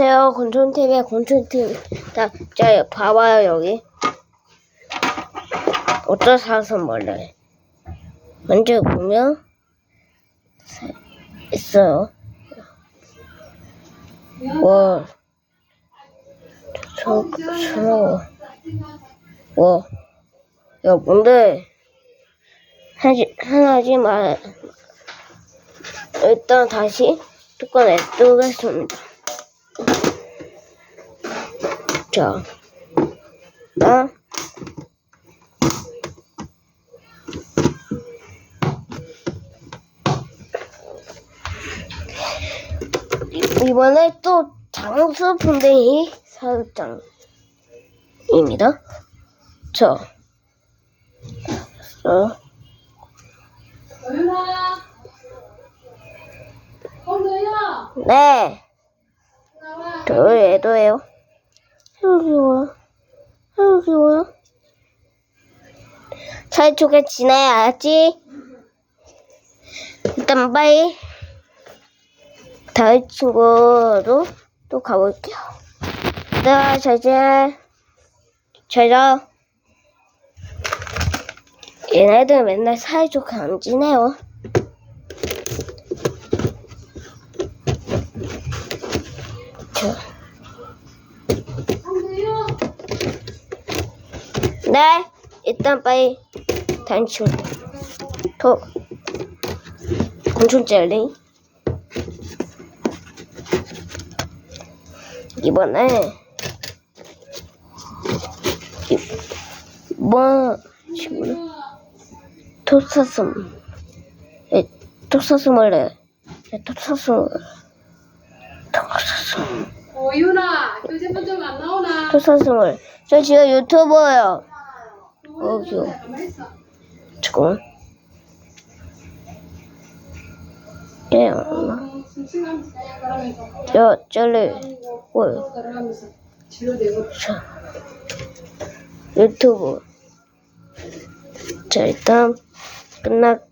안녕하세요. 곤촌TV의 곤촌TV. 자, 자, 봐봐요, 여기. 어떤 사슴 원래. 먼저 보면, 사- 있어요. 와, 저, 서러워. 와, 야, 뭔데? 하지, 하나지 말. 일단 다시 뚜껑 냅두겠습니다. 자, 나 이번에 또 장수 분대이 사육장입니다. 저, 어, 도윤아, 홍도윤아, 네, 나와. 저 얘도예요. 아유 귀여워요. 아유 귀여워요. 사이좋게 지내야지. 일단 빨리 다른 친구도 또 가볼게요. 네, 잘자. 잘자. 얘네들 맨날 사이좋게 안 지내요. 저. 홍도윤, 네, 일단 빨리 친구. 더 곤충 젤리. 이번에 이번 친구는 토사슴. 에, 토사슴을 해. 토 도윤아, 요새 뭐좀 안 나오나? 토사슴을. 저 지금 유튜버예요. 어, 귀여워. 있어. 잠깐만. 네, 엄마. 어, 저. 뭘. 또 들어가면서 치료되고. 자, 유튜브. 자, 일단 끝났,